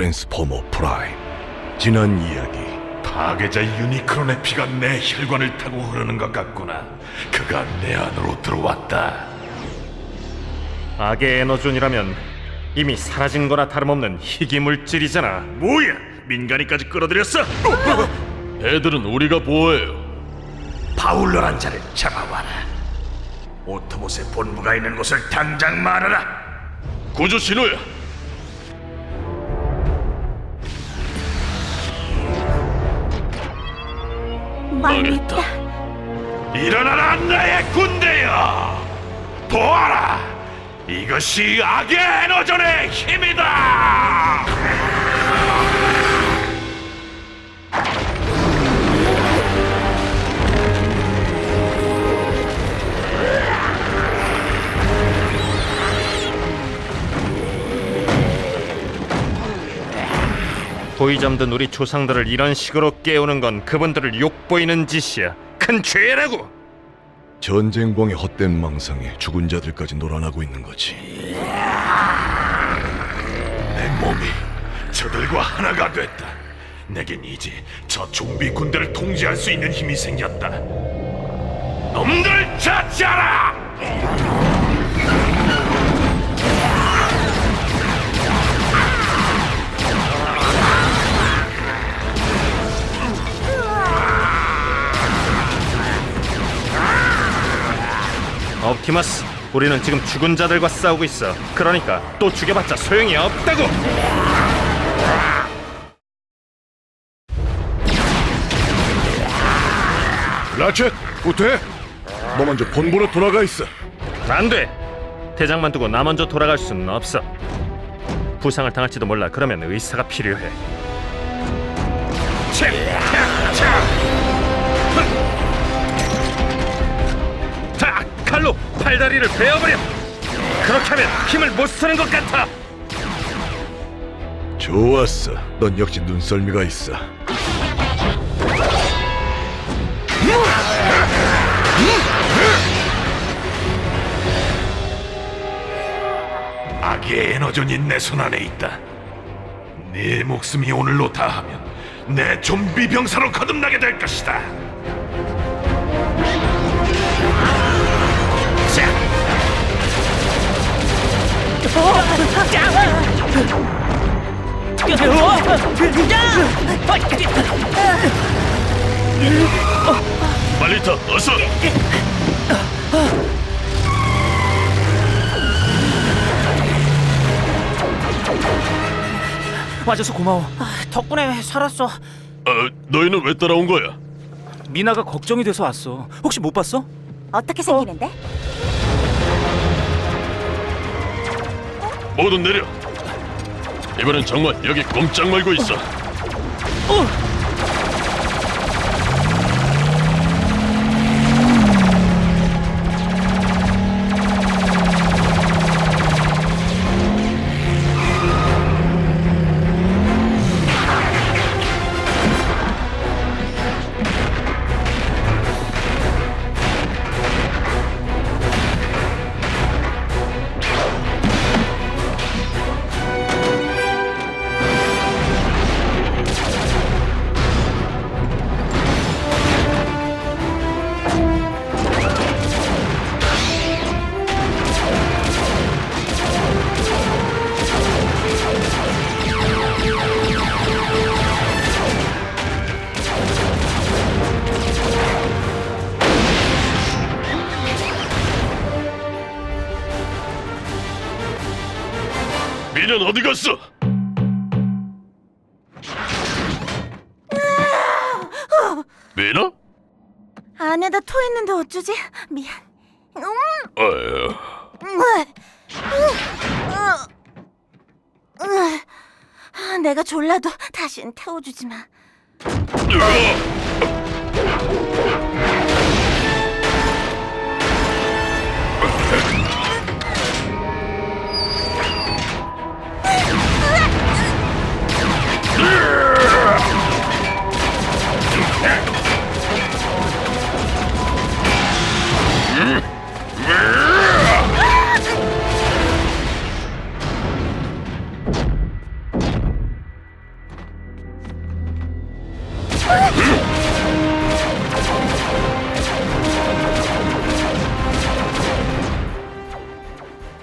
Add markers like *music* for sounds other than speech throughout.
트랜스포머 프라임 지난 이야기 파괴자 유니크론의 피가 내 혈관을 타고 흐르는 것 같구나. 그가 내 안으로 들어왔다. 악의 에너존이라면 이미 사라진 거나 다름없는 희귀 물질이잖아. 뭐야? 민간이까지 끌어들였어? 애들은 우리가 보호해요. 바울러란 자를 잡아와라. 오토봇의 본부가 있는 곳을 당장 말하라. 구조 신호야. 망했다. 일어나라 나의 군대여! 보아라! 이것이 악의 에너전의 힘이다! 보이 잠든 우리 조상들을 이런 식으로 깨우는 건 그분들을 욕보이는 짓이야. 큰 죄라고. 전쟁봉의 헛된 망상에 죽은 자들까지 놀아나고 있는 거지 내 몸이 저들과 하나가 됐다. 내겐 이제 저 좀비 군대를 통제할 수 있는 힘이 생겼다. 놈들 자치하라! 옵티머스, 우리는 지금 죽은 자들과 싸우고 있어. 그러니까 또 죽여봤자 소용이 없다고. 라쳇 후퇴 너 먼저 본부로 돌아가 있어 안 돼. 대장만 두고 나 먼저 돌아갈 수는 없어. 부상을 당할지도 몰라. 그러면 의사가 필요해. 차! 차! 차! 자, 칼로 팔다리를 베어버려. 그렇게 하면 힘을 못 쓰는 것 같아. 좋았어 넌 역시 눈썰미가 있어 악의 에너존이 내 손 안에 있다. 네 목숨이 오늘로 다하면 내 좀비 병사로 거듭나게 될 것이다. 빨리 타, 어서. 와줘서 고마워. 덕분에 살았어. 어, 너희는 왜 따라온 거야? 미나가 걱정이 돼서 왔어. 혹시 못 봤어? 어떻게 생기는데? 모두 내려. 이번엔 정말 여기 꼼짝 말고 있어. 미는 어디 갔어? 미나? 안에다 토했는데 어쩌지? 미안. 음, 으, 으. 아, 내가 졸라도 다신 태워주지 마.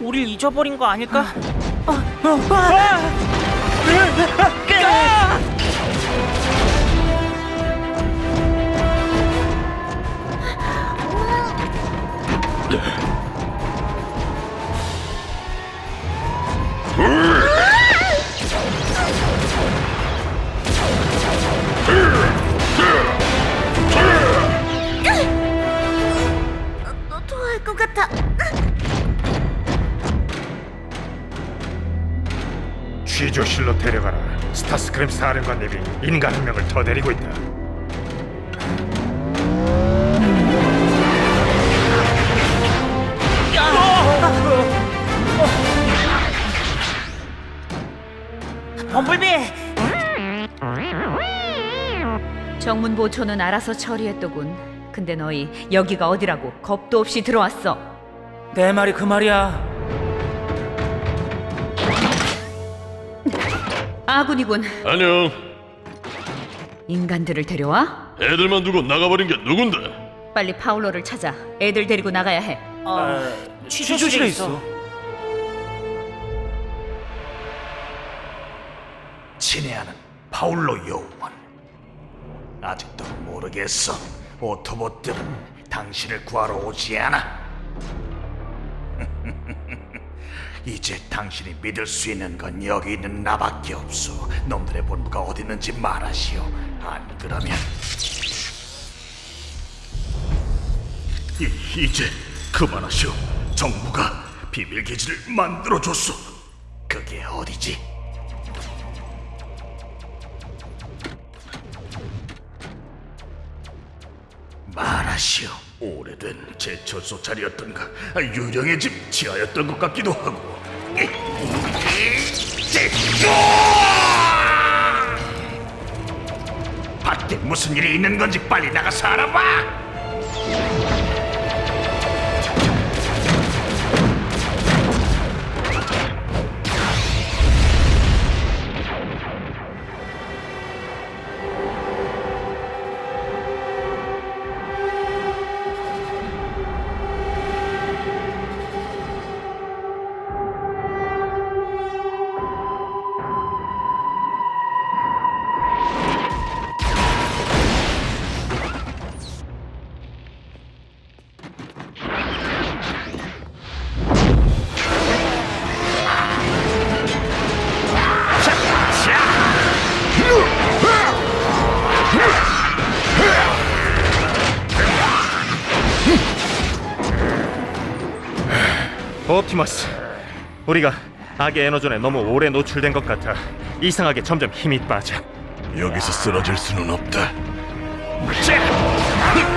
우릴 잊어버린 거 아닐까? 아, 아, 아, 아! 데려가라. 스타스크림 사령관님이 인간 한 명을 더 데리고 있다. 범블비! 정문 보초는 알아서 처리했더군. 근데 너희 여기가 어디라고 겁도 없이 들어왔어. 내 말이 그 말이야. 아군이군. 안녕. 인간들을 데려와? 애들만 두고 나가버린 게 누군데? 빨리 파울로를 찾아. 애들 데리고 나가야 해. 어, 취조실에 있어. 친애하는 파울로 요원. 아직도 모르겠어. 오토봇들은 당신을 구하러 오지 않아. 이제 당신이 믿을 수 있는 건 여기 있는 나밖에 없어. 놈들의 본부가 어디 있는지 말하시오. 안 그러면 이, 이제 그만하시오. 정부가 비밀 기지를 만들어 줬어. 그게 어디지? 말하시오. 오래된 제철소 자리였던가 아, 유령의 집 지하였던 것 같기도 하고. 밖에 무슨 일이 있는 건지 빨리 나가서 알아봐. 옵티머스, 우리가 악의 에너존에 너무 오래 노출된 것 같아 이상하게 점점 힘이 빠져. 여기서 쓰러질 수는 없다. 옵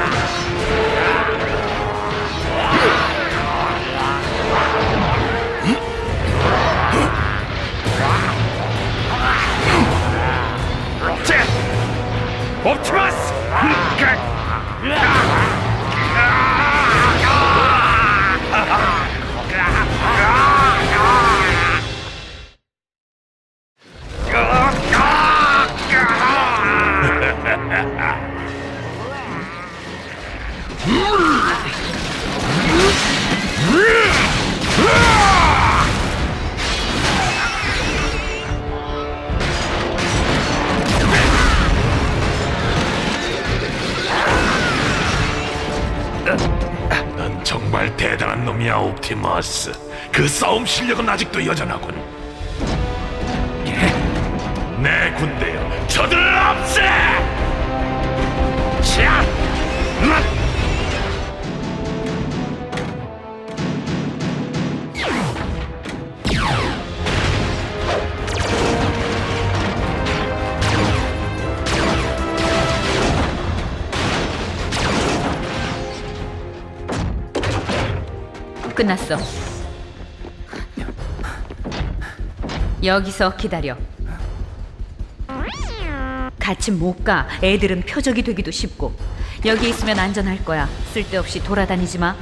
정말 대단한 놈이야, 옵티머스. 그 싸움 실력은 아직도 여전하군. 내 군대여, 저들을 없애! 끝났어. 여기서 기다려. 같이 못 가. 애들은 표적이 되기도 쉽고. 여기 있으면 안전할 거야. 쓸데없이 돌아다니지 마.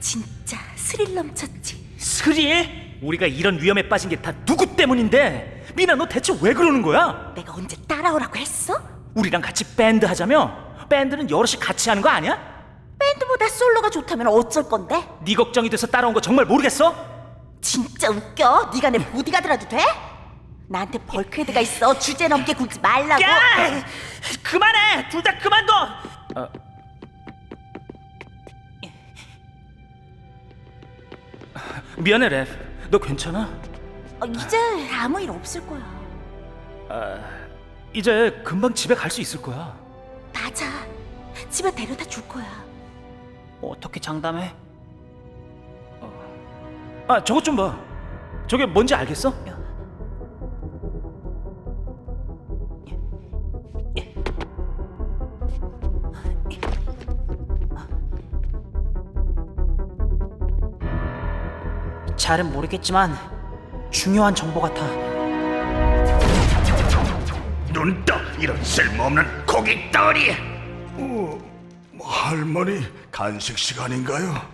진짜 스릴 넘쳤지. 스릴? 우리가 이런 위험에 빠진 게 다 누구 때문인데? 미나 너 대체 왜 그러는 거야? 내가 언제 따라오라고 했어? 우리랑 같이 밴드 하자며? 밴드는 여럿이 같이 하는 거 아니야? 밴드보다 솔로가 좋다면 어쩔 건데? 네 걱정이 돼서 따라온 거 정말 모르겠어? 진짜 웃겨. 네가 내 보디가드라도 돼? 나한테 벌크헤드가 있어. 주제 넘게 굴지 말라고. 야! 그만해! 둘 다 그만둬! 어. 미안해 랩. 너 괜찮아? 어, 이제 아무 일 없을 거야. 이제 금방 집에 갈 수 있을 거야. 맞아. 집에 데려다 줄 거야. 어떻게 장담해? 아 저것 좀 봐. 저게 뭔지 알겠어? 잘은 모르겠지만 중요한 정보 같아. 눈떠 이런 쓸모없는 고기 덩어리 할머니 간식 시간인가요?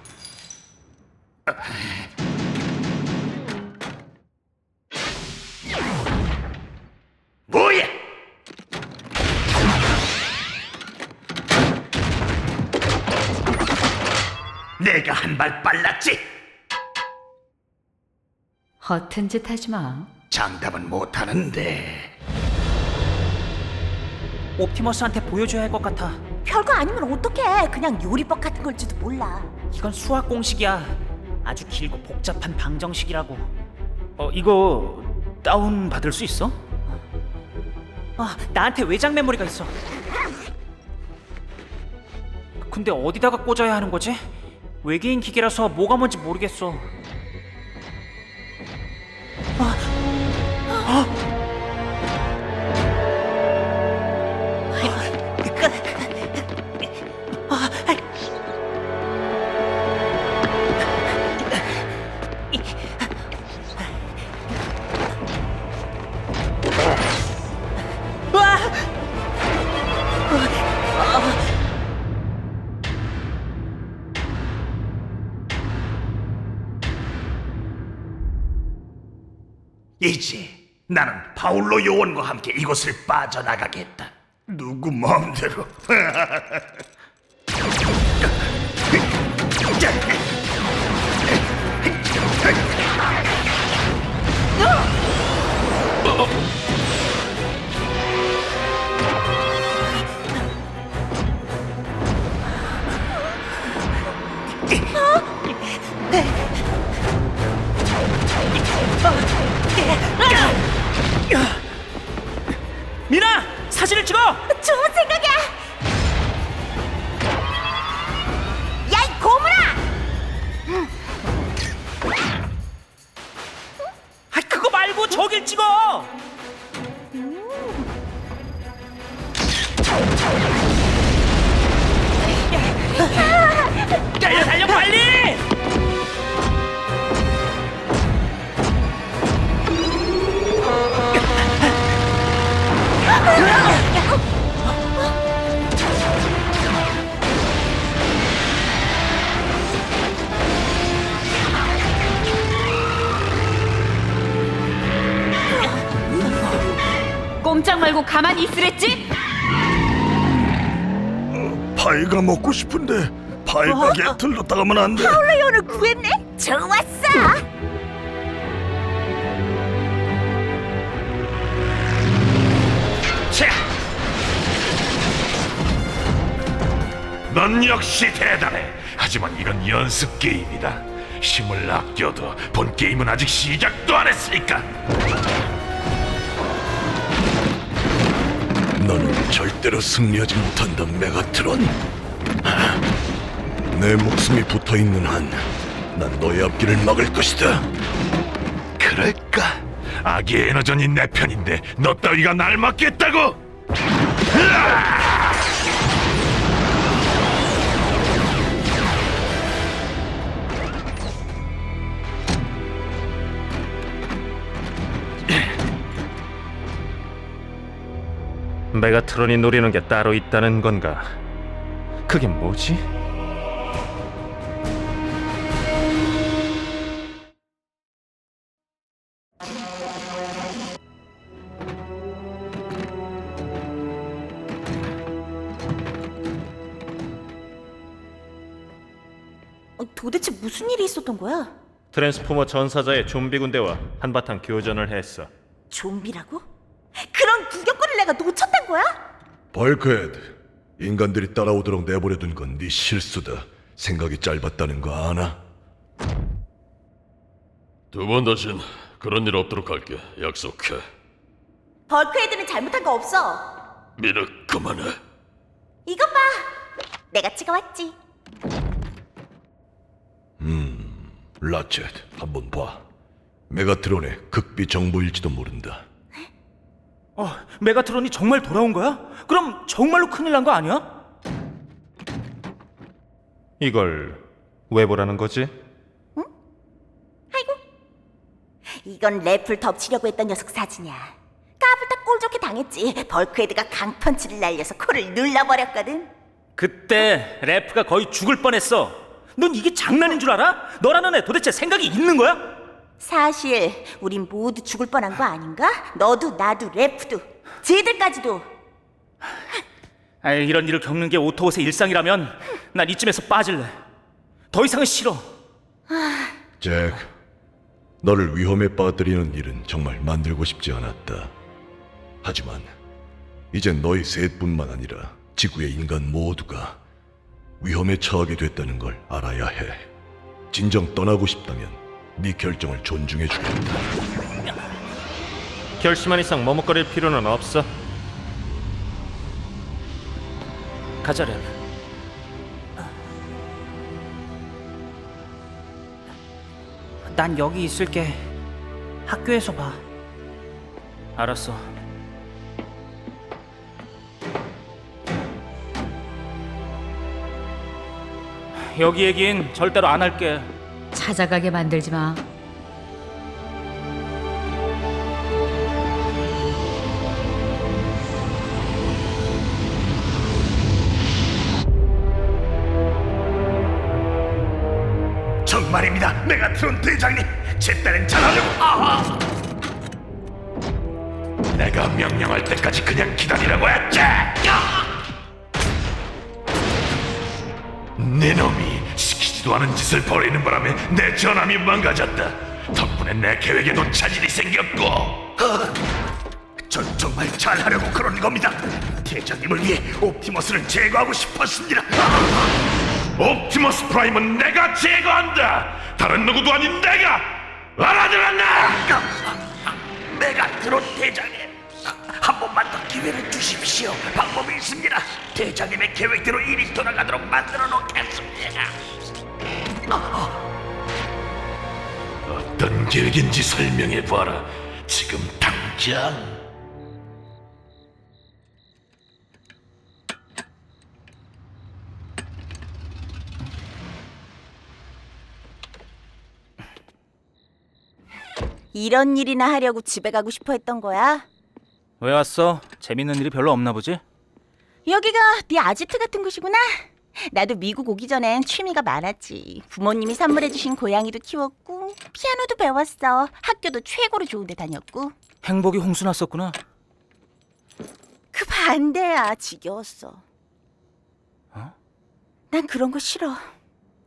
허튼 짓 하지 마. 장담은 못하는데 옵티머스한테 보여줘야 할 것 같아. 별거 아니면 어떡해. 그냥 요리법 같은 걸지도 몰라. 이건 수학 공식이야. 아주 길고 복잡한 방정식이라고. 어, 이거 다운 받을 수 있어? 아, 나한테 외장 메모리가 있어. 근데 어디다가 꽂아야 하는 거지? 외계인 기계라서 뭐가 뭔지 모르겠어. 이제 나는 파울로 요원과 함께 이곳을 빠져나가겠다. 누구 마음대로 미나! 사진을 찍어! 좋은 생각이야. 야, 이 고물아! 아, 그거 말고 저길 찍어! 꼼짝 말고 가만히 있으랬지? 파이가 먹고 싶은데 파이 가게 들렀다 가면 안 돼. 플레이어를 구했네? 좋았어. 자. 넌 역시 대단해. 하지만 이건 연습 게임이다. 힘을 아껴도 본 게임은 아직 시작도 안 했으니까. 너는 절대로 승리하지 못한다, 메가트론. 하, 내 목숨이 붙어 있는 한, 난 너의 앞길을 막을 것이다. 그럴까? 아기 에너전이 내 편인데 너 따위가 날 막겠다고? 으아! 메가트론이 노리는 게 따로 있다는 건가? 그게 뭐지? 어, 도대체 무슨 일이 있었던 거야? 트랜스포머 전사자의 좀비 군대와 한바탕 교전을 했어. 좀비라고? 그런 구경거리를 내가 놓쳤단 거야? 벌크헤드 인간들이 따라오도록 내버려둔 건 네 실수다 생각이 짧았다는 거 아나? 두 번 다신 그런 일 없도록 할게. 약속해. 벌크헤드는 잘못한 거 없어. 미르 그만해. 이것 봐. 내가 찍어왔지. 라쳇 한번 봐 메가트론의 극비 정보일지도 모른다 어, 메가트론이 정말 돌아온 거야? 그럼 정말로 큰일 난 거 아니야? 이걸 왜 보라는 거지? 아이고. 이건 랩을 덮치려고 했던 녀석 사진이야. 까불다 꼴 좋게 당했지. 벌크헤드가 강펀치를 날려서 코를 눌러버렸거든. 그때 래프가 거의 죽을 뻔했어. 넌 이게 장난인 줄 알아? 너라는 애 도대체 생각이 있는 거야? 사실 우린 모두 죽을 뻔한 거 아닌가? 너도 나도 래프도 쟤들까지도 아, 이런 일을 겪는 게 오토봇의 일상이라면 난 이쯤에서 빠질래. 더 이상은 싫어. 잭 너를 위험에 빠뜨리는 일은 정말 만들고 싶지 않았다 하지만 이젠 너희 셋뿐만 아니라 지구의 인간 모두가 위험에 처하게 됐다는 걸 알아야 해 진정 떠나고 싶다면 네 결정을 존중해 주겠다 결심한 이상 머뭇거릴 필요는 없어. 가자, 랩. 난 여기 있을게. 학교에서 봐. 알았어. 여기 얘긴 절대로 안 할게. 찾아가게 만들지 마. 정말입니다, 메가트론 대장님. 제 딸은 잘하려고. 아하! 내가 명령할 때까지 그냥 기다리라고 했지. 네 놈이 시키지도 않은 짓을 벌이는 바람에 내 전함이 망가졌다. 덕분에 내 계획에도 차질이 생겼고. 전 정말 잘하려고 그런 겁니다. 대장님을 위해 옵티머스를 제거하고 싶었습니다. 옵티머스 프라임은 내가 제거한다. 다른 누구도 아닌 내가 알아들었나? 메가트론 대장님, 한 번만 더 기회를 주십시오. 방법이 있습니다. 대장님의 계획대로 일이 돌아가도록 만들어 놓겠습니다. 어떤 계획인지 설명해 봐라. 지금 당장. 이런 일이나 하려고 집에 가고 싶어 했던 거야? 왜 왔어? 재밌는 일이 별로 없나 보지? 여기가 네 아지트 같은 곳이구나. 나도 미국 오기 전엔 취미가 많았지. 부모님이 선물해주신 고양이도 키웠고 피아노도 배웠어. 학교도 최고로 좋은 데 다녔고. 행복이 홍수 났었구나. 그 반대야. 지겨웠어. 난 그런 거 싫어.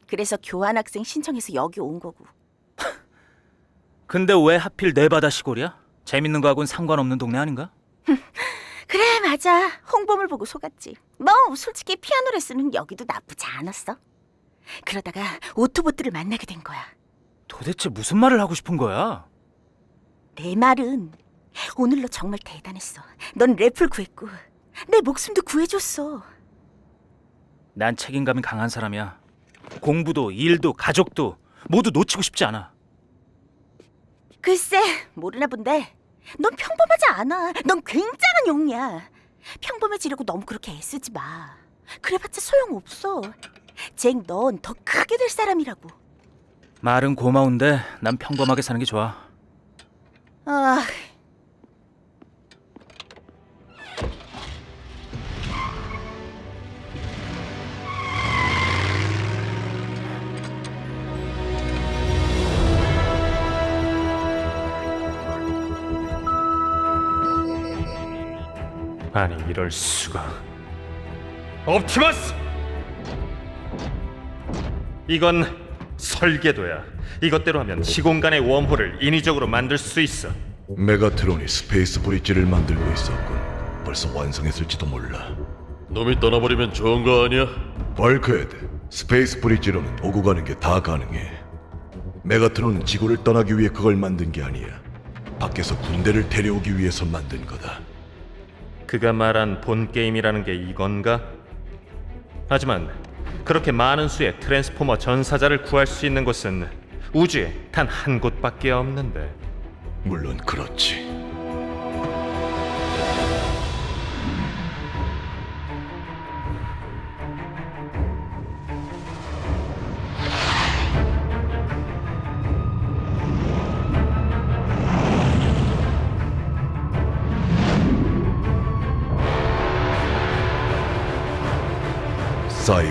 그래서 교환학생 신청해서 여기 온 거고. 근데 왜 하필 네바다 시골이야? 재밌는 거하고는 상관없는 동네 아닌가? *laughs* 맞아. 홍보물 보고 속았지. 뭐 솔직히 피아노 레슨은 여기도 나쁘지 않았어. 그러다가 오토보트를 만나게 된 거야. 도대체 무슨 말을 하고 싶은 거야? 내 말은 오늘로 정말 대단했어. 넌 랩을 구했고 내 목숨도 구해줬어. 난 책임감이 강한 사람이야. 공부도 일도 가족도 모두 놓치고 싶지 않아. 글쎄 모르나 본데 넌 평범하지 않아. 넌 굉장한 용이야. 평범해지려고 너무 그렇게 애쓰지 마. 그래봤자 소용없어. 잭, 넌 더 크게 될 사람이라고. 말은 고마운데 난 평범하게 사는 게 좋아. 아, 아니 이럴 수가. 옵티머스! 이건 설계도야. 이것대로 하면 시공간의 웜홀을 인위적으로 만들 수 있어. 메가트론이 스페이스 브릿지를 만들고 있었군. 벌써 완성했을지도 몰라. 놈이 떠나버리면 좋은 거 아니야? 벌크헤드, 스페이스 브릿지로는 오고 가는 게 다 가능해. 메가트론은 지구를 떠나기 위해 그걸 만든 게 아니야. 밖에서 군대를 데려오기 위해서 만든 거다. 그가 말한 본 게임이라는 게 이건가? 하지만 그렇게 많은 수의 트랜스포머 전사자를 구할 수 있는 곳은 우주에 단 한 곳밖에 없는데. 물론 그렇지. 사이